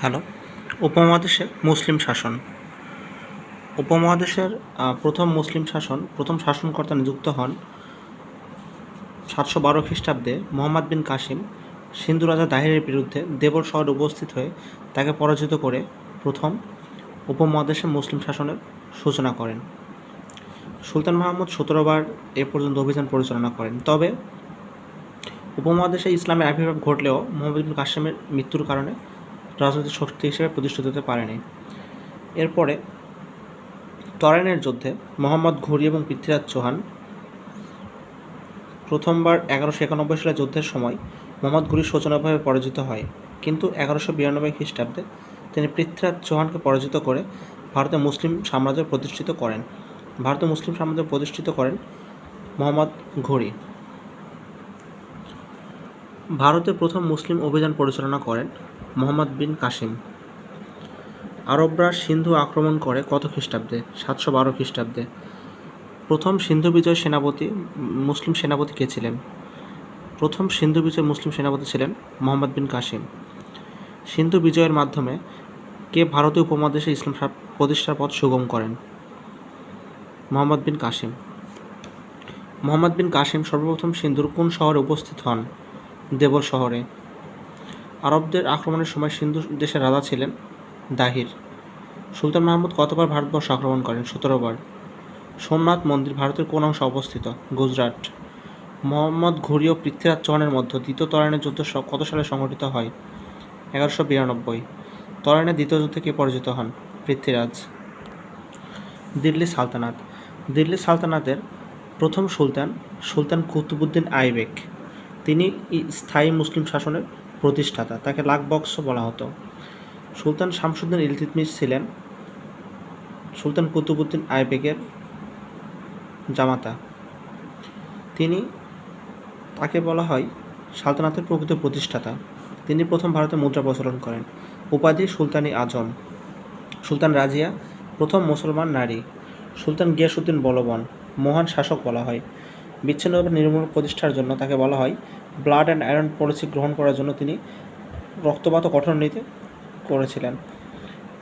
Hello উপমহাদেশে মুসলিম শাসন। উপমহাদেশের প্রথম মুসলিম শাসন, প্রথম শাসনকর্তা নিযুক্ত হন সাতশো বারো খ্রিস্টাব্দে মোহাম্মদ বিন কাসিম। সিন্ধু রাজা দাহিরের বিরুদ্ধে দেবর শহরে উপস্থিত হয়ে তাকে পরাজিত করে প্রথম উপমহাদেশে মুসলিম শাসনের সূচনা করেন। সুলতান মাহমুদ সতেরোবার এ পর্যন্ত অভিযান পরিচালনা করেন। তবে উপমহাদেশে ইসলামের আবির্ভাব ঘটলেও মোহাম্মদ বিন কাসিমের মৃত্যুর কারণে রাজনৈতিক শক্তি হিসেবে প্রতিষ্ঠিত হতে পারেনি। এরপরে তরাইনের যুদ্ধে মোহাম্মদ ঘুরি এবং পৃথ্বীরাজ চৌহান প্রথমবার এগারোশো একানব্বই সালে যুদ্ধের সময় মোহাম্মদ ঘুরি শোচনীয়ভাবে পরাজিত হয়। কিন্তু এগারোশো বিরানব্বই খ্রিস্টাব্দে তিনি পৃথ্বীরাজ চৌহানকে পরাজিত করে ভারতে মুসলিম সাম্রাজ্য প্রতিষ্ঠিত করেন। ভারতে মুসলিম সাম্রাজ্য প্রতিষ্ঠিত করেন মোহাম্মদ ঘুরি। ভারতে প্রথম মুসলিম অভিযান পরিচালনা করেন মোহাম্মদ বিন কাসিম। আরবরা সিন্ধু আক্রমণ করে কত খ্রিস্টাব্দে? সাতশো বারো খ্রিস্টাব্দে। প্রথম সিন্ধু বিজয় সেনাপতি মুসলিম সেনাপতি কে ছিলেন? প্রথম সিন্ধু বিজয় মুসলিম সেনাপতি ছিলেন মোহাম্মদ বিন কাসিম। সিন্ধু বিজয়ের মাধ্যমে কে ভারতীয় উপমহাদেশে ইসলাম প্রতিষ্ঠার পথ সুগম করেন? মোহাম্মদ বিন কাসিম। মোহাম্মদ বিন কাসিম সর্বপ্রথম সিন্ধুর কোন শহরে উপস্থিত হন? দেবর শহরে। আরবদের আক্রমণের সময় সিন্ধু দেশের রাজা ছিলেন দাহির। সুলতান মাহমুদ কতবার ভারতবর্ষ আক্রমণ করেন? সতেরো বার। সোমনাথ মন্দির ভারতের কোন অংশে অবস্থিত? গুজরাট। মোহাম্মদ ঘুরি পৃথ্বীরাজ চৌহানের মধ্যে দ্বিতীয় তরাইনের যুদ্ধ কত সালে সংঘটিত হয়? এগারোশো বিরানব্বই। তরাইনের দ্বিতীয় যুদ্ধে কে পরাজিত হন? পৃথ্বীরাজ। দিল্লি সালতানাত। দিল্লি সালতানাতের প্রথম সুলতান সুলতান কুতুবুদ্দিন আইবেক। তিনি স্থায়ী মুসলিম শাসনের প্রতিষ্ঠাতা, তাকে লাকবক্স বলা হতো। সুলতান শামসুদ্দিন ইলতিতমিশ ছিলেন সুলতান কুতুবুদ্দিন আইবেকের জামাতা। তিনি তাকে বলা হয় সালতানাতের প্রকৃত প্রতিষ্ঠাতা। তিনি প্রথম ভারতে মুদ্রা প্রচলন করেন। উপাধি সুলতানি আজম। সুলতান রাজিয়া, প্রথম মুসলমান নারী। সুলতান গিয়াসুদ্দিন বলবন, মহান শাসক বলা হয়। বিচ্ছিন্নভাবে নির্মূল প্রতিষ্ঠার জন্য তাকে বলা হয় ব্লাড অ্যান্ড আয়রন পলিসি গ্রহণ করার জন্য তিনি রক্তপাত ও কঠোর নীতি করেছিলেন।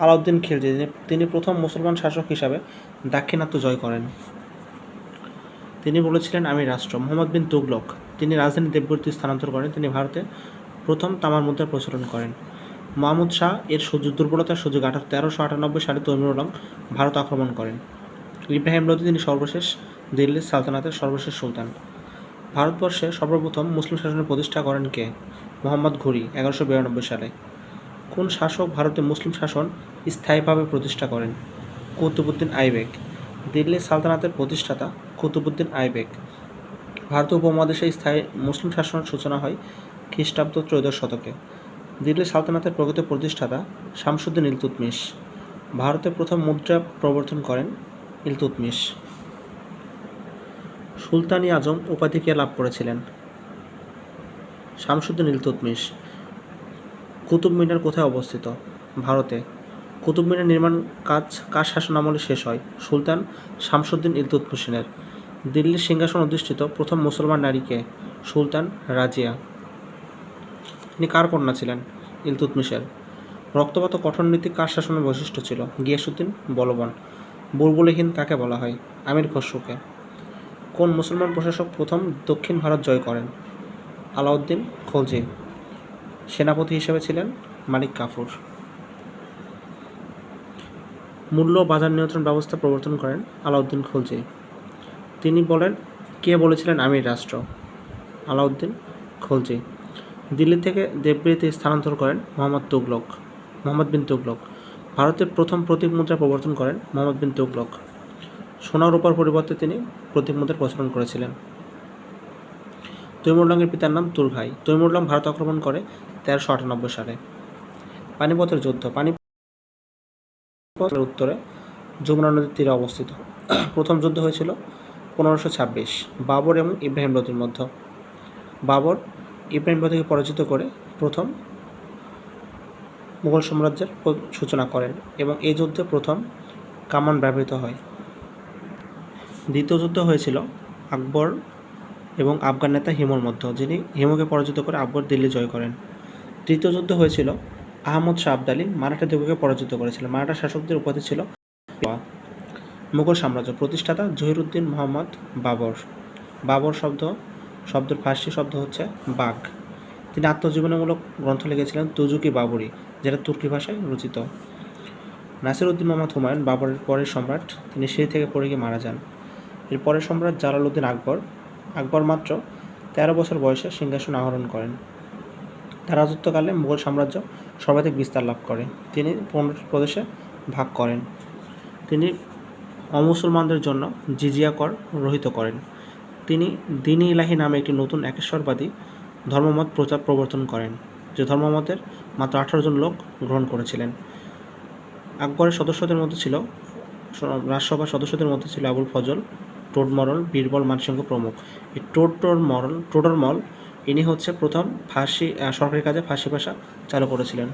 আলাউদ্দিন খিলজি তিনি- প্রথম মুসলমান শাসক হিসাবে দাক্ষিণাত্য জয় করেন। তিনি বলেছিলেন, আমি রাষ্ট্র। মোহাম্মদ বিন তুগলক, তিনি রাজধানী দেবগুড়িতে স্থানান্তর করেন। তিনি ভারতে প্রথম তামার মুদ্রা প্রচলন করেন। মাহমুদ শাহ এর সুযোগ দুর্বলতার সুযোগ আঠারো তেরোশো আটানব্বই সালে তৈমুরলং ভারত আক্রমণ করেন। ইব্রাহিম লোধি, তিনি সর্বশেষ দিল্লির সালতানাতের সর্বশেষ সুলতান। ভারতবর্ষে সর্বপ্রথম মুসলিম শাসনের প্রতিষ্ঠা করেন কে? মোহাম্মদ ঘুরি, এগারোশো বিরানব্বই সালে। কোন শাসক ভারতে মুসলিম শাসন স্থায়ীভাবে প্রতিষ্ঠা করেন? কুতুবুদ্দিন আইবেক। দিল্লি সালতানাতের প্রতিষ্ঠাতা কুতুবুদ্দিন আইবেক। ভারত উপমহাদেশে স্থায়ী মুসলিম শাসনের সূচনা হয় খ্রিস্টাব্দ ত্রয়োদশ শতকে। দিল্লি সালতানাতের প্রকৃত প্রতিষ্ঠাতা শামসুদ্দিন ইলতুতমিশ। ভারতে প্রথম মুদ্রা প্রবর্তন করেন ইলতুতমিশ। সুলতানি আজম উপাধি কে লাভ করেছিলেন? শামসুদ্দিন ইলতুতমিশ। কুতুব মিনার কোথায় অবস্থিত? ভারতে। কুতুব মিনার নির্মাণ কাজ কার শাসন আমলে শেষ হয়? সুলতান শামসুদ্দিন ইলতুতমিশের। দিল্লির সিংহাসন অধিষ্ঠিত প্রথম মুসলমান নারীকে সুলতান রাজিয়া। তিনি কার কন্যা ছিলেন? ইলতুতমিশের। রক্তপাত কঠোর নীতি কার শাসনের বৈশিষ্ট্য ছিল? গিয়াসুদ্দিন বলবন। বুলবুলহীন কাকে বলা হয়? আমির খসরুকে। কোন মুসলমান প্রশাসক প্রথম দক্ষিণ ভারত জয় করেন? আলাউদ্দিন খলজি। সেনাপতি হিসেবে ছিলেন মালিক কাফুর। মূল্য বাজার নিয়ন্ত্রণ ব্যবস্থা প্রবর্তন করেন আলাউদ্দিন খলজি। তিনি বলেন, কে বলেছিলেন আমি রাষ্ট্র? আলাউদ্দিন খলজি। দিল্লি থেকে দেবগিরিতে স্থানান্তর করেন মোহাম্মদ তুগলক, মোহাম্মদ বিন তুগলক। ভারতের প্রথম প্রতীক মুদ্রা প্রবর্তন করেন মোহাম্মদ বিন তুগলক। সোনা রূপার পরিবর্তে তিনি প্রতীক প্রচলন করেছিলেন। তৈমুরলংয়ের পিতার নাম তুরঘাই তৈমুরলং ভারত আক্রমণ করে তেরোশো আটানব্বই সালে। পানিপথের যুদ্ধ। পানিপথের উত্তরে যমুনা নদীর তীরে অবস্থিত। প্রথম যুদ্ধ হয়েছিল পনেরোশো ছাব্বিশ। বাবর এবং ইব্রাহিম লোধির মধ্যে। বাবর, ইব্রাহিম লোধিকে পরাজিত করে প্রথম মুঘল সাম্রাজ্যের সূচনা করেন এবং এই যুদ্ধে প্রথম কামান ব্যবহৃত হয়। দ্বিতীয় যুদ্ধ হয়েছিল আকবর এবং আফগান নেতা হিমুর মধ্যে, যিনি হিমুকে পরাজিত করে আকবর দিল্লি জয় করেন। তৃতীয় যুদ্ধ হয়েছিল আহমদ শাহ আবদালি, মারাঠা দিগকে পরাজিত করেছিলেন। মারাঠা শাসকদের উপাধি ছিল মুঘল সাম্রাজ্য প্রতিষ্ঠাতা জহিরুদ্দিন মোহাম্মদ বাবর। বাবর শব্দ, শব্দের ফার্সি শব্দ হচ্ছে বাঘ। তিনি আত্মজীবনীমূলক গ্রন্থ লিখেছিলেন তুজুকি বাবরি, যেটা তুর্কি ভাষায় রচিত। নাসিরউদ্দিন মোহাম্মদ হুমায়ুন বাবরের পরের সম্রাট, তিনি সেই থেকে পড়ে গিয়ে মারা যান। এর পরের সম্রাট জালালউদ্দিন আকবর আকবর মাত্র তেরো বছর বয়সে সিংহাসন আহরণ করেন। তার রাজত্বকালে মুঘল সাম্রাজ্য সর্বাধিক বিস্তার লাভ করে। তিনি পনেরো প্রদেশে ভাগ করেন। তিনি অমুসলমানদের জন্য জিজিয়া কর রহিত করেন। তিনি দিনী ইলাহি নামে একটি নতুন একেশ্বরবাদী ধর্মমত প্রচার প্রবর্তন করেন, যে ধর্মমতের মাত্র আঠারো জন লোক গ্রহণ করেছিলেন। আকবরের সদস্যদের মধ্যে ছিল রাজসভার সদস্যদের মধ্যে ছিল আবুল ফজল টোডমরল বীরবল মানসিংহ প্রমুখ। এই টোডর মরল টোডরমল ইনি হচ্ছে প্রথম ফাঁসি সরকারি কাজে ফাঁসি ভাষা চালু করেছিলেন।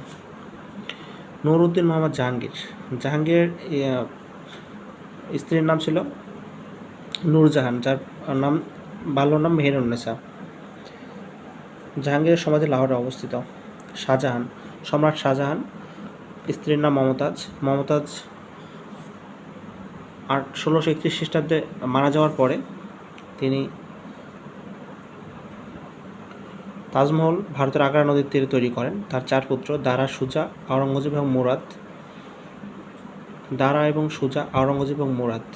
নুরউদ্দিন মোহাম্মদ জাহাঙ্গীর। জাহাঙ্গীর স্ত্রীর নাম ছিল নূরজাহান, যার নাম বাল্য নাম মেহেরুন্নেসা জাহাঙ্গীরের সমাধি লাহোরে অবস্থিত শাহজাহান, সম্রাট শাহজাহান, স্ত্রীর নাম মমতাজ মমতাজ আট ষোলোশো একত্রিশ খ্রিস্টাব্দে মারা যাওয়ার পরে তিনি তাজমহল ভারতের আগ্রা নদীর তীরে তৈরি করেন। তার চার পুত্র দারা, সুজা, আওরঙ্গজেব এবং মুরাদ। দারা এবং সুজা, আওরঙ্গজেব এবং মুরাদ।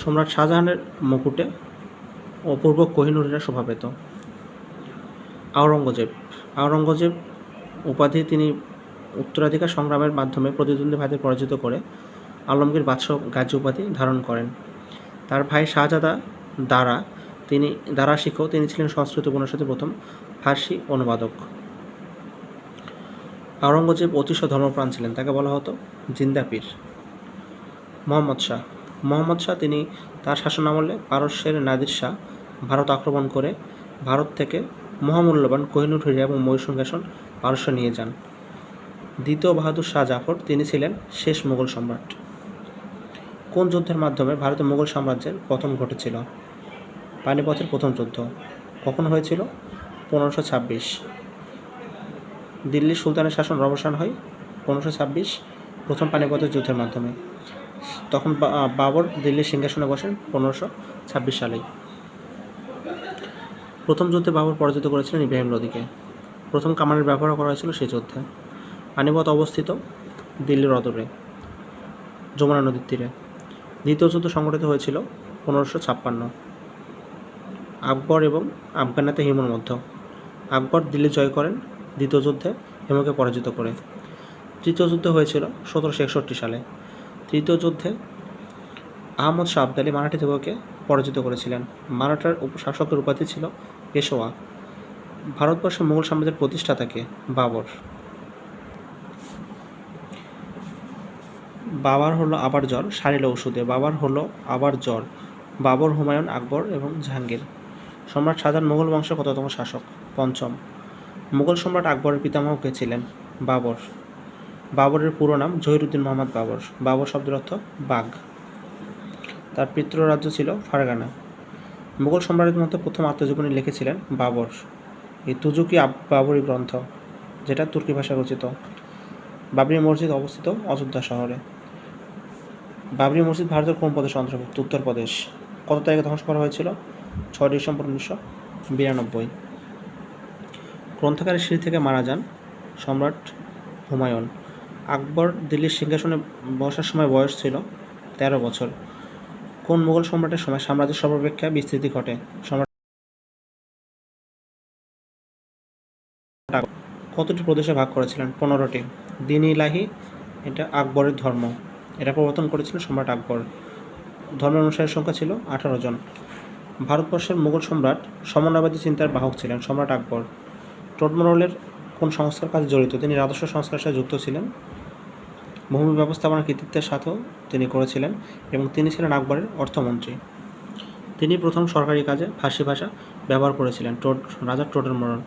সম্রাট শাহজাহানের মুকুটে অপূর্ব কোহিনুরেরা শোভা পেত। আওরঙ্গজেব। আওরঙ্গজেব উপাধি তিনি উত্তরাধিকার সংগ্রামের মাধ্যমে প্রতিদ্বন্দ্বী ভাইদের পরাজিত করে আলমগীর বাদশাহ গাজী উপাধি ধারণ করেন। তার ভাই শাহজাদা দারা, তিনি, দারা শিখো তিনি ছিলেন সংস্কৃত উপনিষদের প্রথম ফার্সি অনুবাদক। আওরঙ্গজেব অতিশ ধর্মপ্রাণ ছিলেন, তাকে বলা হতো জিন্দাপীর মোহাম্মদ শাহ মোহাম্মদ শাহ তিনি তার শাসনামলে পারস্যের নাদির শাহ ভারত আক্রমণ করে ভারত থেকে মহামূল্যবান কোহিনুর হিরা এবং ময়ূর সিংহাসন পারস্য নিয়ে যান। দ্বিতীয় বাহাদুর শাহ জাফর, তিনি ছিলেন শেষ মুঘল সম্রাট। কোন যুদ্ধের মাধ্যমে ভারতের মুঘল সাম্রাজ্যের পতন ঘটেছিল? পানিপথের প্রথম যুদ্ধ কখন হয়েছিল? পনেরোশো ছাব্বিশ। দিল্লির সুলতানের শাসন অবসান হয় পনেরোশো ছাব্বিশ, প্রথম পানিপথের যুদ্ধের মাধ্যমে। তখন বাবর দিল্লির সিংহাসনে বসেন পনেরোশো ছাব্বিশ সালেই। প্রথম যুদ্ধে বাবর পরাজিত করেছিলেন ইব্রাহিম লোদিকে। প্রথম কামানের ব্যবহার করা হয়েছিল সেই যুদ্ধে। পানিপথ অবস্থিত দিল্লির অদূরে, যমুনা নদীর তীরে। দ্বিতীয় যুদ্ধ সংগঠিত হয়েছিল পনেরোশো ছাপ্পান্ন। আকবর এবং আফগানাতে হিমুর মধ্য। আকবর দিল্লি জয় করেন দ্বিতীয় যুদ্ধে হিমুকে পরাজিত করে। তৃতীয় যুদ্ধ হয়েছিল সতেরোশো একষট্টি সালে। তৃতীয় যুদ্ধে আহমদ শাহ আবদালি মারাঠি যুগকে পরাজিত করেছিলেন। মারাঠার উপশাসকের উপাধি ছিল পেশোয়া ভারতবর্ষের মুঘল সাম্রাজ্যের প্রতিষ্ঠাতাকে বাবর। বাবার হলো আবার জ্বর, সারিল ওষুধে। বাবার হলো আবার জ্বর, বাবর হুমায়ুন আকবর এবং জাহাঙ্গীর। সম্রাট শাহজাহান মুঘল বংশের কততম শাসক? পঞ্চম। মুঘল সম্রাট আকবরের পিতামহ কে ছিলেন? বাবর। বাবরের পুরো নাম জহিরুদ্দিন মোহাম্মদ বাবর। বাবর শব্দের অর্থ বাঘ। তার পিতৃরাজ্য ছিল ফারগানা। মুঘল সম্রাটের মধ্যে প্রথম আত্মজীবনী লিখেছিলেন বাবর। এই তুজুকি বাবরি গ্রন্থ, যেটা তুর্কি ভাষায় রচিত। বাবরি মসজিদ অবস্থিত অযোধ্যা শহরে। বাবরি মসজিদ ভারতের কোন প্রদেশ অন্তর্ভুক্ত? উত্তরপ্রদেশ কত তারিখে ধ্বংস করা হয়েছিল? ছয় ডিসেম্বর উনিশশো বিরানব্বই। গ্রন্থাগারের সিঁড়ি থেকে মারা যান সম্রাট হুমায়ুন। আকবর দিল্লির সিংহাসনে বসার সময় বয়স ছিল তেরো বছর। কোন মুঘল সম্রাটের সময় সাম্রাজ্যের সর্বাপেক্ষা বিস্তৃতি ঘটে? সম্রাট কতটি প্রদেশে ভাগ করেছিলেন? পনেরোটি। দিন ইলাহি, এটা আকবরের ধর্ম। এটা প্রবর্তন করেছিলেন সম্রাট আকবর। ধর্ম অনুসারীর সংখ্যা ছিল আঠারো জন। ভারতবর্ষের মুঘল সম্রাট সমন্বয়বাদী চিন্তার বাহক ছিলেন সম্রাট আকবর। টোটমরলের কোন সংস্কার কাজে জড়িত, তিনি রাজস্ব সংস্কারের সাথে যুক্ত ছিলেন। ভূমি ব্যবস্থাপনার কৃতিত্বের সাথেও তিনি করেছিলেন এবং তিনি ছিলেন আকবরের অর্থমন্ত্রী। তিনি প্রথম সরকারি কাজে ফার্সি ভাষা ব্যবহার করেছিলেন, টোট, Raja Todarmal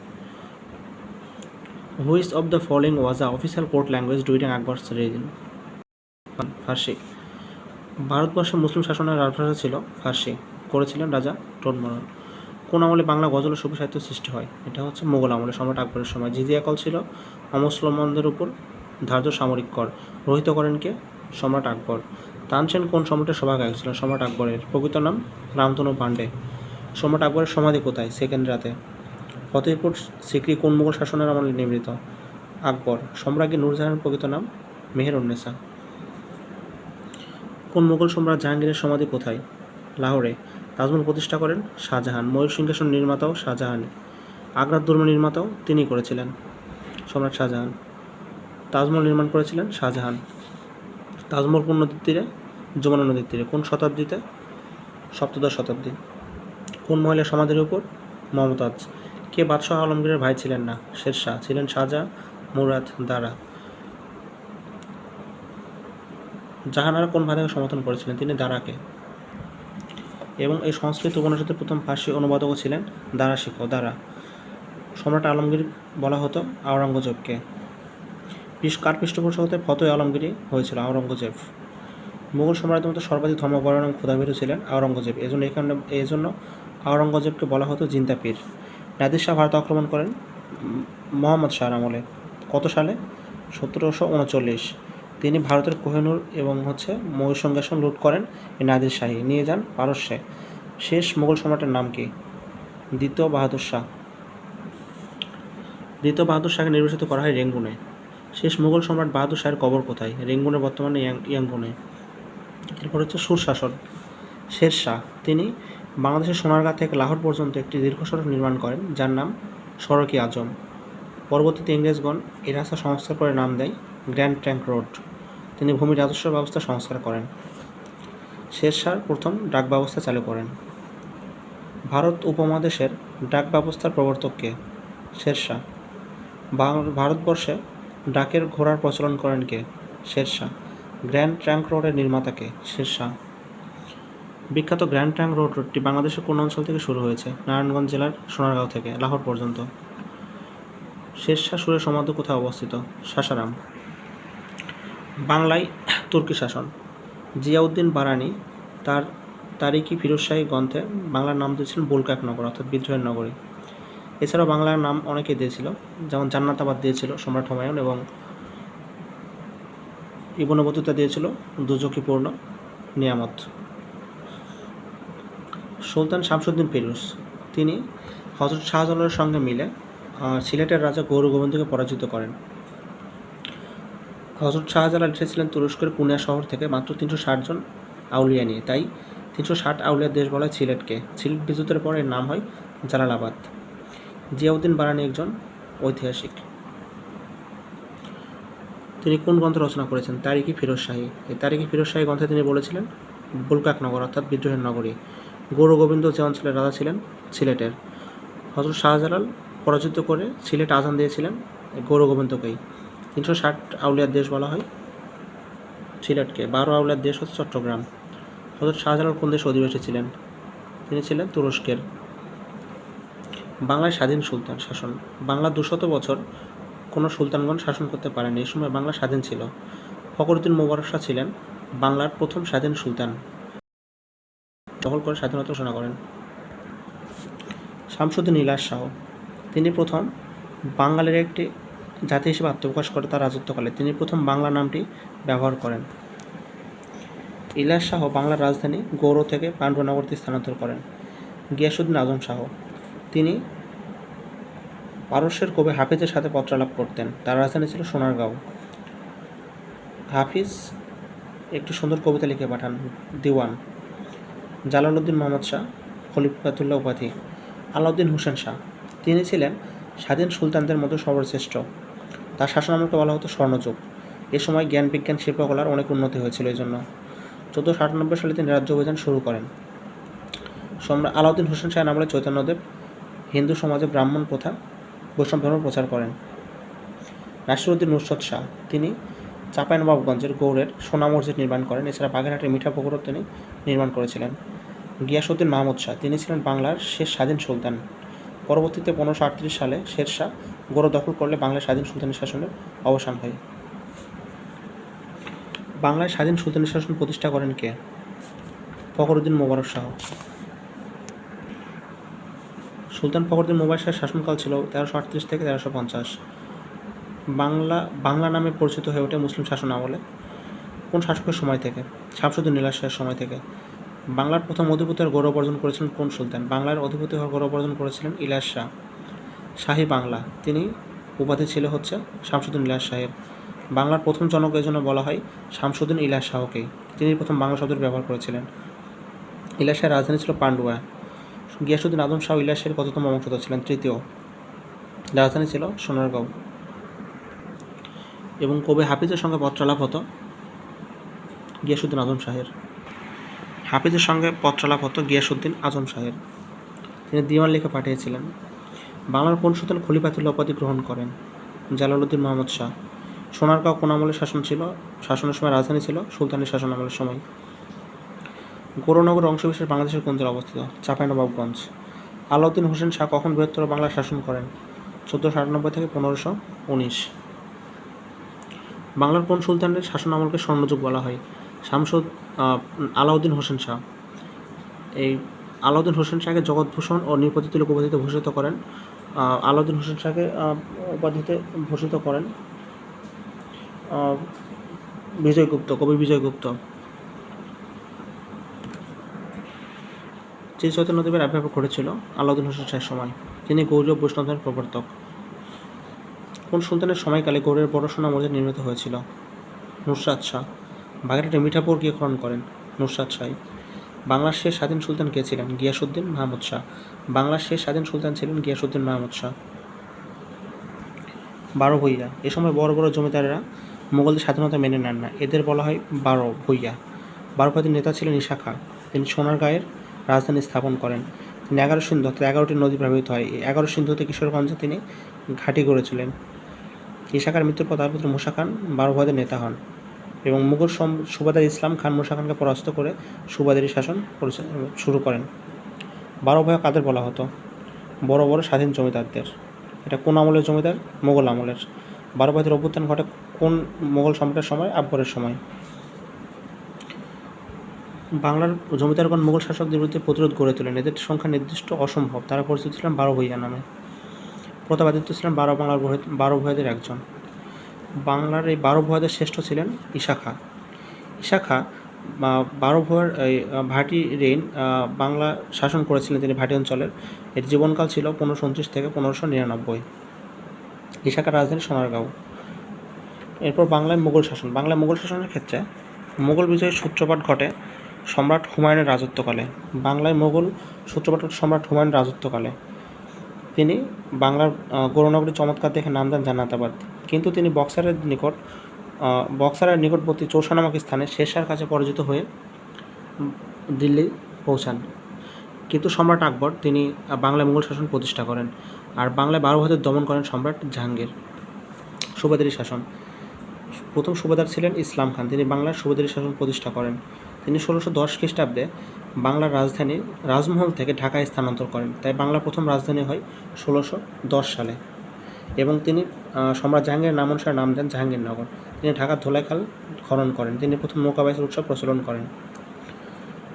which of the following was a official court language during Akbar reign Farsi. ভারতবর্ষে মুসলিম শাসনের রাজভাষা ছিল ফার্সি। করেছিলেন রাজা টোটমরল কোন আমলে বাংলা গজল সুফি সাহিত্য সৃষ্টি হয়? এটা হচ্ছে মোগল আমলে সম্রাট আকবরের সময়। জিজিয়া কল ছিল অমুসলমানদের উপর ধার্য সামরিক কর। রহিত করেন কে? সম্রাট আকবর। তানসেন কোন সম্রাটের সভাগায়ক ছিলেন? সম্রাট আকবরের। প্রকৃত নাম রামতনু পাণ্ডে। সম্রাট আকবরের সমাধি কোথায়? সেকেন্ড রাতে। ফতেহপুর সিকরি কোন মুঘল শাসনের আমলে নির্মিত? আকবর। সম্রাজ্ঞী নূরজাহানের প্রকৃত নাম মেহেরুন্নেসা কোন মুঘল সম্রাট জাহাঙ্গীরের সমাধি কোথায়? লাহোরে। তাজমহল প্রতিষ্ঠা করেন শাহজাহান। ময়ূর সিংহাসন নির্মাতাও শাহজাহান। আগ্রার দুর্গ নির্মাতাও তিনি করেছিলেন সম্রাট শাহজাহান। তাজমহল নির্মাণ করেছিলেন শাহজাহান। তাজমহল কোন নদীর তীরে, যমুনা নদীর তীরে। কোন শতাব্দীতে? সপ্তদশ শতাব্দী। কোন মহিলার সমাধির উপর? মমতাজ কে বাদশাহ আলমগীরের ভাই ছিলেন না? শেরশাহ ছিলেন শাহজাহান মুরাদ দারা। জাহানারা কোন ভাষাকে সমর্থন করেছিলেন? তিনি দারাকে। এবং এই সংস্কৃত উপনিষদের প্রথম ফার্সি অনুবাদকও ছিলেন দারা শিখ দারা। সম্রাট আলমগীর বলা হতো আওরঙ্গজেবকে। কার পৃষ্ঠপোষকতে ফতোয় আলমগীরই হয়েছিল আওরঙ্গজেব। মুঘল সম্রাটের মধ্যে সর্বাধিক ধর্মপরায়ণ এবং ক্ষুধাভীরু ছিলেন আওরঙ্গজেব। এজন্য এখানে এই জন্য আওরঙ্গজেবকে বলা হতো জিন্তাপীর। নাদির শাহ ভারত আক্রমণ করেন মোহাম্মদ শাহর আমলে। কত সালে? সতেরোশো উনচল্লিশ। তিনি ভারতের কোহিনুর এবং হচ্ছে ময়ূর সিংহাসন লুট করেন। এই নাদির শাহী। নিয়ে যান পারস্যে শেষ মুঘল সম্রাটের নাম কি? দ্বিতীয় বাহাদুর শাহ। দ্বিতীয় বাহাদুর শাহকে নির্বাচিত করা হয় রেঙ্গুনে। শেষ মুঘল সম্রাট বাহাদুর শাহের কবর কোথায়? রেঙ্গুনে বর্তমানে ইয়াং- ইয়াঙ্গুনে এরপর হচ্ছে সুরশাসন। শের শাহ। তিনি বাংলাদেশের সোনারগাঁ থেকে লাহোর পর্যন্ত একটি দীর্ঘ সড়ক নির্মাণ করেন, যার নাম সড়কি আজম। পরবর্তীতে ইংরেজগণ এই রাস্তা সংস্কার করে নাম দেয় গ্র্যান্ড ট্যাঙ্ক রোড। তিনি ভূমি রাজস্ব ব্যবস্থা সংস্কার করেন। শের শাহ প্রথম ডাক ব্যবস্থা চালু করেন। ভারত উপমহাদেশের ডাক ব্যবস্থার প্রবর্তক কে? শেরশাহ ভারতবর্ষে ডাকের ঘোড়ার প্রচলন করেন কে? শেরশাহ গ্র্যান্ড ট্র্যাঙ্ক রোডের নির্মাতা কে? শেরশাহ বিখ্যাত গ্র্যান্ড ট্র্যাঙ্ক রোড রোডটি বাংলাদেশের কোন অঞ্চল থেকে শুরু হয়েছে? নারায়ণগঞ্জ জেলার সোনারগাঁও থেকে, লাহোর পর্যন্ত। শেরশাহ সুরের সমাধি কোথায় অবস্থিত? সাসারাম। বাংলায় তুর্কি শাসন। জিয়াউদ্দিন বারানি তার তারিকি ফিরোজশাহী গ্রন্থে বাংলার নাম দিয়েছিলেন বুলকাক নগর, অর্থাৎ বিদ্রোহের নগরী। এছাড়াও বাংলার নাম অনেকে দিয়েছিল, যেমন জান্নাতাবাদ দিয়েছিল সম্রাট হুমায়ুন এবং ইবনবতুতা দিয়েছিল দুজকিপূর্ণ নিয়ামত। সুলতান শামসুদ্দিন ফিরোজ, তিনি হজরত শাহজালালের সঙ্গে মিলে সিলেটের রাজা গৌর গোবিন্দকে পরাজিত করেন। হজরত শাহজালাল এসেছিলেন তুরস্কের পুনিয়া শহর থেকে মাত্র তিনশো ষাট জন আউলিয়া নিয়ে। তাই তিনশো ষাট আউলিয়ার দেশ বলা হয় সিলেটকে। সিলেট বিদ্যুতের পরে এর নাম হয় জালালাবাদ। জিয়াউদ্দিন বারানি একজন ঐতিহাসিক। তিনি কোন গ্রন্থ রচনা করেছেন? তারিকি ফিরোজ শাহী। এই তারিকি ফিরোজ শাহী গ্রন্থে তিনি বলেছিলেন, বুলকাক নগর অর্থাৎ বিদ্রোহের নগরী। গৌর গোবিন্দ যে অঞ্চলের রাজা ছিলেন, সিলেটের। হজরত শাহজালাল পরাজিত করে সিলেট আজান দিয়েছিলেন গৌর গোবিন্দকেই। তিনশো ষাট আউলিয়ার দেশ বলা হয়। সিলেটকে। বারো আউলিয়ার দেশ হচ্ছে চট্টগ্রাম। হজরত শাহজালাল কোন দেশে অধিবাসী ছিলেন? তিনি ছিলেন তুরস্কের। বাংলায় স্বাধীন সুলতান শাসন। বাংলা দুশত বছর কোনো সুলতানগণ শাসন করতে পারেনি। এই সময় বাংলা স্বাধীন ছিল। ফখরুদ্দিন মোবারক শাহ ছিলেন বাংলার প্রথম স্বাধীন সুলতান। দখল করে স্বাধীনতা ঘোষণা করেন। শামসুদ্দিন ইলাস শাহ। তিনি প্রথম বাঙালির একটি জাতি হিসেবে আত্মপ্রকাশ করে তার রাজত্বকালে। তিনি প্রথম বাংলা নামটি ব্যবহার করেন। ইলাস শাহ বাংলার রাজধানী গৌড় থেকে পাণ্ডুনগরতে স্থানান্তর করেন। গিয়াসুদ্দিন আজম শাহ। তিনি পারস্যের কবি হাফিজের সাথে পত্রালাপ করতেন। তার রাজধানী ছিল সোনারগাঁও। হাফিজ একটি সুন্দর কবিতা লিখে পাঠান। দিওয়ান। জালালউদ্দিন মোহাম্মদ শাহ, খলিফাতুল্লাহ উপাধি। আলাউদ্দিন হোসেন শাহ। তিনি ছিলেন স্বাধীন সুলতানদের মতো সর্বশ্রেষ্ঠ। তার শাসনামলকে বলা হতো স্বর্ণযুগ। এ সময় জ্ঞান, বিজ্ঞান, শিল্পকলার অনেক উন্নতি হয়েছিল এই জন্য। চোদ্দোশো আটানব্বই সালে তিনি রাজ্য অভিযান শুরু করেন। সম্রাট আলাউদ্দিন হোসেন শাহ আমলে চৈতন্যদেব হিন্দু সমাজে ব্রাহ্মণ প্রথা, বৈষ্ণব ধর্ম প্রচার করেন। নাসিরুদ্দিন নুসরত শাহ, তিনি চাঁপাইনবাবগঞ্জের গৌড়ের সোনা মসজিদ নির্মাণ করেন। এছাড়া বাগেরহাটের মিঠা পুকুরও তিনি নির্মাণ করেছিলেন। গিয়াসুদ্দিন মাহমুদ শাহ, তিনি ছিলেন বাংলার শেষ স্বাধীন সুলতান। পরবর্তীতে পনেরোশো আটত্রিশ সালে শের শাহ গৌড় দখল করলে বাংলার স্বাধীন সুলতানি শাসনের অবসান হয়। বাংলায় স্বাধীন সুলতানি শাসন প্রতিষ্ঠা করেন কে? ফখরুদ্দিন মোবারক শাহ। সুলতান ফখরুদ্দিন মুবাইশার শাসনকাল ছিল তেরোশো আটত্রিশ থেকে তেরোশো পঞ্চাশ। বাংলা বাংলা নামে পরিচিত হয়ে ওঠে মুসলিম শাসন আমলে কোন শাসকের সময় থেকে? শামসুদ্দিন নীলার শাহের সময় থেকে। বাংলার প্রথম অধিপতির গৌরব অর্জন করেছিলেন কোন সুলতান? বাংলার অধিপতি হওয়ার গৌরব অর্জন করেছিলেন ইলিয়াস শাহ। শাহী বাংলা। তিনি উপাধি ছিল হচ্ছে শামসুদ্দিন ইলাস শাহের। বাংলার প্রথম জনক এই জন্য বলা হয় শামসুদ্দিন ইলিয়াস শাহকে। তিনি প্রথম বাংলা শব্দের ব্যবহার করেছিলেন। ইলিয়াস শাহের রাজধানী ছিল পান্ডুয়া। গিয়াসুদ্দিন আদম শাহ ইলিয়াস শাহের কততম বংশধর ছিলেন, তৃতীয়। রাজধানী ছিল সোনারগাঁও। এবং কবি হাফিজের সঙ্গে পত্রালাপ হতো গিয়াসুদ্দিন আজম শাহের। হাফিজের সঙ্গে পত্রালাপ হতো গিয়াসুদ্দিন আজম শাহের। তিনি দিওয়ান লিখে পাঠিয়েছিলেন। বাংলার কোন সুলতান খলিফাতুল্লাহ উপাধি গ্রহণ করেন? জালালউদ্দিন মোহাম্মদ শাহ। সোনারগাঁও কোন আমলের শাসন ছিল? শাসনের সময় রাজধানী ছিল সুলতানের শাসন আমলের সময়। গৌরনগর অংশবিশেষ বাংলাদেশের কোন জেলা অবস্থিত? চাঁপাইনবাবগঞ্জ। আলাউদ্দিন হোসেন শাহ কখন বৃহত্তর বাংলা শাসন করেন? চোদ্দোশো আটানব্বই থেকে পনেরোশো উনিশ। বাংলার কোন সুলতানের শাসন আমলকে স্বর্ণযুগ বলা হয়? শামসুদ আলাউদ্দিন হোসেন শাহ। এই আলাউদ্দিন হোসেন শাহকে জগৎভূষণ ও তিলক উপাধিতে ভূষিত করেন। আলাউদ্দিন হোসেন শাহকে উপাধিতে ভূষিত করেন। বিজয়গুপ্ত কবি বিজয়গুপ্ত যে চৈতন্যদেবের আবির্ভাব ঘটেছিল আলাউদ্দিন হোসেন শাহের সময়, তিনি গৌরব বৈষ্ণবের প্রবর্তক। কোন সুলতানের সময়কালে গৌড়ের বড় মসজিদ নির্মিত হয়েছিল? নুসরাত শাহ। বাগেরহাটে মিঠাপুর গিয়ে খনন করেন নুসরাত শাহী বাংলার শেষ স্বাধীন সুলতান কে ছিলেন? গিয়াসুদ্দিন মাহমুদ শাহ। বাংলার শেষ স্বাধীন সুলতান ছিলেন গিয়াসুদ্দিন মাহমুদ শাহ। বারো ভূঁইয়া। এ সময় বড় বড় জমিদারেরা মোগলদের স্বাধীনতা মেনে নেন না। এদের বলা হয় বারো ভূঁইয়া। বারো ভূঁইয়াদের নেতা ছিলেন ইশা খাঁ। তিনি সোনারগাঁয়ের রাজধানী স্থাপন করেন। তিনি এগারো সিন্ধু অর্থাৎ এগারোটি নদী প্রবাহিত হয়। এই এগারো সিন্ধুতে কিশোরগঞ্জে তিনি ঘাঁটি গড়েছিলেন। ইশাখার মৃত্যুর পর তার পুত্র মুসা খান বারো নেতা হন। এবং মুঘল সুবাদার ইসলাম খান মুসা খানকে পরাস্ত করে সুবাদারি শাসন শুরু করেন। বারো ভূঁইয়া কাদের বলা হতো? বড় বড় স্বাধীন জমিদারদের। এটা কোন আমলের জমিদার? মোগল আমলের। বারো ভূঁইয়াদের অভ্যুত্থান ঘটে কোন মোগল সম্রাটের সময়? আকবরের সময়। বাংলার জমিদারগণ মোগল শাসকদের বিরুদ্ধে প্রতিরোধ গড়ে তোলেন। এদের সংখ্যা নির্দিষ্ট অসম্ভব। তারা পরিচিত ছিলেন বারো ভূঁইয়া নামে। প্রতাপাদিত্য ছিলেন বারো বাংলার বারো ভূঁইয়াদের একজন। বাংলার এই বারো ভূঁইয়াদের শ্রেষ্ঠ ছিলেন ইশাখা। ইশাখা বা বারো ভূঁয়ার এই ভাটি রেইন বাংলা শাসন করেছিলেন তিনি ভাটি অঞ্চলের। এর জীবনকাল ছিল পনেরোশো উনত্রিশ থেকে পনেরোশো নিরানব্বই। ইশাখার রাজধানী সোনারগাঁও। এরপর বাংলায় মুঘল শাসন। বাংলায় মুঘল শাসনের ক্ষেত্রে মুঘল বিজয়ের সূত্রপাত ঘটে সম্রাট হুমায়ুনের রাজত্বকালে। বাংলায় মুঘল সূত্রপাত সম্রাট হুমায়ুনের রাজত্বকালে। তিনি বাংলার আহ, গৌরনগরীর চমৎকার দেখে নাম দেন জান্নাতাবাদ। কিন্তু তিনি বক্সারের নিকট বক্সারের নিকটবর্তী চৌসা নামক স্থানে শেরশার কাছে পরাজিত হয়ে দিল্লি পৌঁছান। কিন্তু সম্রাট আকবর তিনি বাংলায় মুঘল শাসন প্রতিষ্ঠা করেন আর বাংলায় বারো হাজার দমন করেন সম্রাট জাহাঙ্গীর। সুবাদারি শাসন। প্রথম সুবাদার ছিলেন ইসলাম খান। তিনি বাংলার সুবাদারি শাসন প্রতিষ্ঠা করেন। তিনি ষোলোশো দশ খ্রিস্টাব্দে বাংলার রাজধানী রাজমহল থেকে ঢাকায় স্থানান্তর করেন। তাই বাংলার প্রথম রাজধানী হয় ষোলোশো দশ সালে। এবং তিনি সম্রাট জাহাঙ্গীরের নাম অনুসারে নাম দেন জাহাঙ্গীরনগর। তিনি ঢাকার ধোলাইখাল খনন করেন। তিনি প্রথম নৌকাবাইসের উৎসব প্রচলন করেন।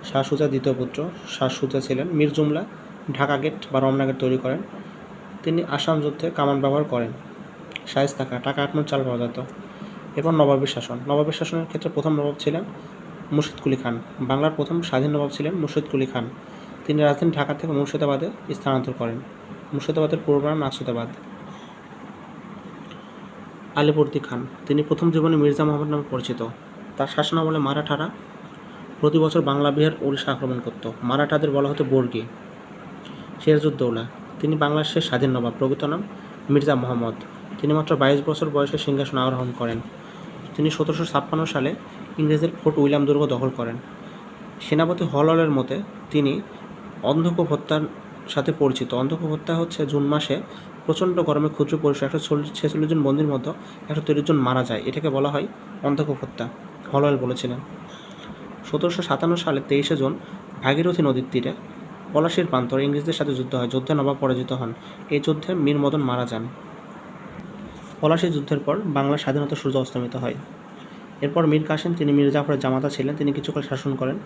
শাহ সুজা দ্বিতীয় পুত্র শাহ সুজা ছিলেন। মীর জুমলা ঢাকা গেট বা রমনা গেট তৈরি করেন। তিনি আসাম যুদ্ধে কামান ব্যবহার করেন। শায়েস্তা টাকা টাকা আটমন চাল পাওয়া যেত। এরপর নবাবের শাসন। নবাবের শাসনের ক্ষেত্রে প্রথম নবাব ছিলেন মুর্শিদ কুলি খান। বাংলার প্রথম স্বাধীন নবাব ছিলেন মুর্শিদ কুলি খান। তিনি রাজধানী ঢাকা থেকে মুর্শিদাবাদে স্থানান্তর করেন। মুর্শিদাবাদের পূর্ব নাম নাসুদাবাদ আলিবর্দী খান। তিনি প্রথম জীবনে মির্জা মোহাম্মদ নামে পরিচিত। তার শাসনামলে মারাঠারা প্রতি বছর বাংলা বিহার উড়িষ্যা আক্রমণ করত। মারাঠাদের বলা হতো বর্গী। সিরাজউদ্দৌলা তিনি বাংলার শেষ স্বাধীন নবাব, প্রকৃত নাম মির্জা মোহাম্মদ। তিনি মাত্র বাইশ বছর বয়সে সিংহাসন আরোহণ করেন। তিনি সতেরোশো ছাপ্পান্ন সালে ইংরেজের ফোর্ট উইলিয়াম দুর্গ দখল করেন। সেনাপতি হললের মতে, তিনি অন্ধকূপ হত্যার সাথে পরিচিত। অন্ধকূপ হত্যা হচ্ছে জুন মাসে প্রচণ্ড গরমে ক্ষুদ্র পরিসর একশো চল্লিশ ছেচল্লিশ জন বন্দির মধ্যে একশো তিরিশ জন মারা যায়। এটাকে বলা হয় অন্ধকূপ হত্যা। হলল বলেছিলেন। সতেরোশো সাতান্ন সালে তেইশে জুন ভাগীরথী নদীর তীরে পলাশির প্রান্তরে ইংরেজদের সাথে যুদ্ধ হয়। যুদ্ধে নবাব পরাজিত হন। এই যুদ্ধে মীর মদন মারা যান। পলাশী যুদ্ধের পর বাংলার স্বাধীনতা সূর্য অস্তমিত হয়। এরপর মীর কাসেম, তিনি মীর জাফরের জামাতা ছিলেন, তিনি কিছুকাল শাসন করেন।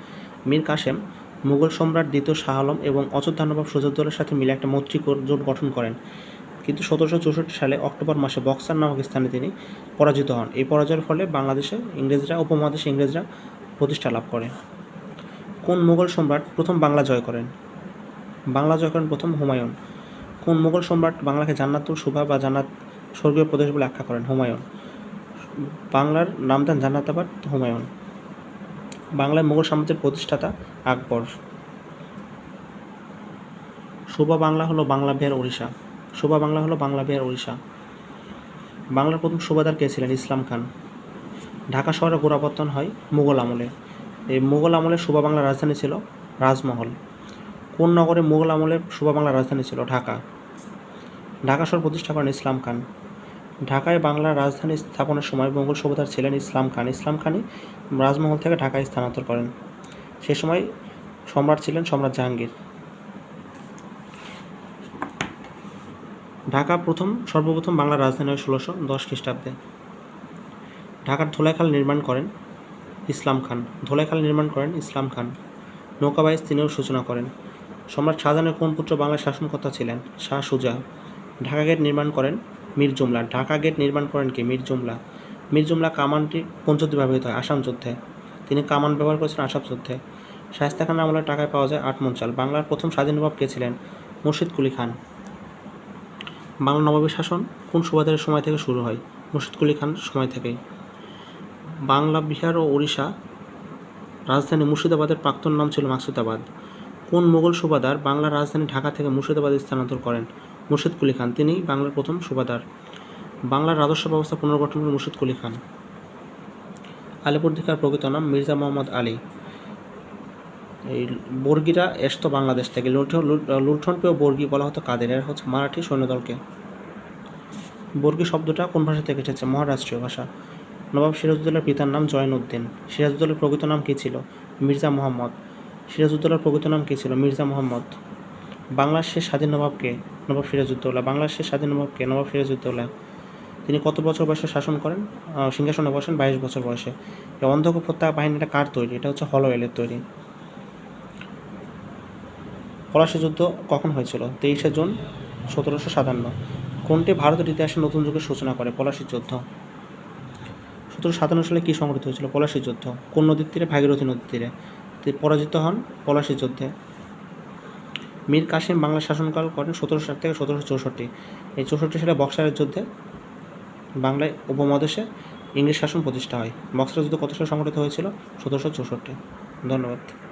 মীর কাসেম মুঘল সম্রাট দ্বিতীয় শাহ আলম এবং অযোধ্যা নবাব সুজাউদ্দৌলার সাথে মিলে একটা মৈত্রী জোট গঠন করেন। কিন্তু সতেরোশো চৌষট্টি সালে অক্টোবর মাসে বক্সার নামক স্থানে তিনি পরাজিত হন। এই পরাজয়ের ফলে বাংলাদেশে ইংরেজরা, উপমহাদেশে ইংরেজরা প্রতিষ্ঠা লাভ করে কোন মুঘল সম্রাট প্রথম বাংলা জয় করেন? বাংলা জয় করেন প্রথম হুমায়ুন। কোন মুঘল সম্রাট বাংলাকে জান্নাতুল সুভা বা জান্নাত স্বর্গীয় প্রদেশ বলে আখ্যা করেন? হুমায়ুন। বাংলার নাম দেন জান্নাতাবাদ হুমায়ুন। বাংলায় মুঘল সাম্রাজ্যের প্রতিষ্ঠাতা আকবর। শোভা বাংলা হলো বাংলা বিহার উড়িষ্যা শোভা বাংলা হলো বাংলা বিহার উড়িষ্যা বাংলার প্রথম সুবাদার কে ছিলেন? ইসলাম খান। ঢাকা শহরে গোড়াপত্তন হয় মুঘল আমলে। এই মুঘল আমলে শোভা বাংলার রাজধানী ছিল রাজমহল। কোন নগরে মুঘল আমলের শোভা বাংলার রাজধানী ছিল? ঢাকা। ঢাকা শহর প্রতিষ্ঠা করেন ইসলাম খান। ঢাকায় বাংলার রাজধানী স্থাপনের সময় মোগল সুবাদার ছিলেন ইসলাম খান। ইসলাম খানই রাজমহল থেকে ঢাকায় স্থানান্তর করেন। সে সময় সম্রাট ছিলেন সম্রাট জাহাঙ্গীর। ঢাকা প্রথম, সর্বপ্রথম বাংলার রাজধানী হয় ষোলোশো দশ খ্রিস্টাব্দে। ঢাকার ধোলাইখাল নির্মাণ করেন ইসলাম খান। ধোলাইখাল নির্মাণ করেন ইসলাম খান। নৌকাবাইজ তিনিও সূচনা করেন। সম্রাট শাহজাহানের কোন পুত্র বাংলার শাসনকর্তা ছিলেন? শাহ সুজা। ঢাকা গেট নির্মাণ করেন মীর জুমলা। ঢাকা গেট নির্মাণ করেন কি? মীর জুমলা। মীর জুমলা কামানটি কোন যুদ্ধে ব্যবহৃত হয়? আসাম যুদ্ধে। তিনি কামান ব্যবহার করেছেন আসাম যুদ্ধে। শায়স্তা খান আমলের টাকায় পাওয়া যায় আট মন চাল। বাংলার প্রথম স্বাধীন কে ছিলেন? মুর্শিদ কুলি খান। বাংলা নবাবী শাসন কোন সুবাদারের সময় থেকে শুরু হয়? মুর্শিদ কুলি খান, সময় থেকেই। বাংলা, বিহার ও ওড়িশা রাজধানী মুর্শিদাবাদের প্রাক্তন নাম ছিল মাকসুদাবাদ। কোন মুঘল সুবাদার বাংলার রাজধানী ঢাকা থেকে মুর্শিদাবাদে স্থানান্তর করেন? মুর্শিদ কুলি খান তিনি বাংলার প্রথম সুবাদার। বাংলার রাজস্ব ব্যবস্থা পুনর্গঠন করেন মুর্শিদ কুলি খান। আলিপুরদিঘার প্রকৃত নাম মির্জা মোহাম্মদ আলী। এই বর্গিরা এসতো বাংলাদেশ থেকে। লুণ্ঠন লুণ্ঠন পেয়েও বর্গি বলা হতো কাদের? এরা হচ্ছে মারাঠি সৈন্যদলকে বর্গি শব্দটা কোন ভাষা থেকে এসেছে? মহারাষ্ট্রীয় ভাষা। নবাব সিরাজউদ্দৌলার পিতার নাম জয়নুদ্দিন। সিরাজউদ্দৌলার প্রকৃত নাম কী ছিল? মির্জা মোহাম্মদ। সিরাজউদ্দৌলার প্রকৃত নাম কী ছিল? মির্জা মোহাম্মদ। বাংলার শেষ স্বাধীন নবাবকে নবাব সিরাজউদ্দৌলা। বাংলার শেষ স্বাধীন নবাবকে নবাব সিরাজউদ্দৌলা। তিনি কত বছর বয়সে শাসন করেন? সিংহাসনে বসেন বাইশ বছর বয়সে। এই অন্ধকূপ হত্যা বাহিনীটা কার তৈরি? এটা হচ্ছে হলওয়েলের তৈরি। পলাশী যুদ্ধ কখন হয়েছিল? তেইশে জুন, সতেরোশো সাতান্ন। কোনটি ভারতের ইতিহাসে নতুন যুগের সূচনা করে? পলাশীর যুদ্ধ। সতেরোশো সাতান্ন সালে কী সংঘটিত হয়েছিল? পলাশীর যুদ্ধ। কোন নদীর তীরে? ভাগীরথী নদীর তীরে। পরাজিত হন পলাশীর যুদ্ধে। মীর কাসিম বাংলা শাসনকাল করেন সতেরোশো ষাট থেকে সতেরোশো চৌষট্টি। এই চৌষট্টি সালে বক্সারের যুদ্ধে বাংলায় উপমহাদেশে ইংরেজ শাসন প্রতিষ্ঠা হয়। বক্সারের যুদ্ধ কত সালে সংঘটিত হয়েছিল? সতেরোশো চৌষট্টি। ধন্যবাদ।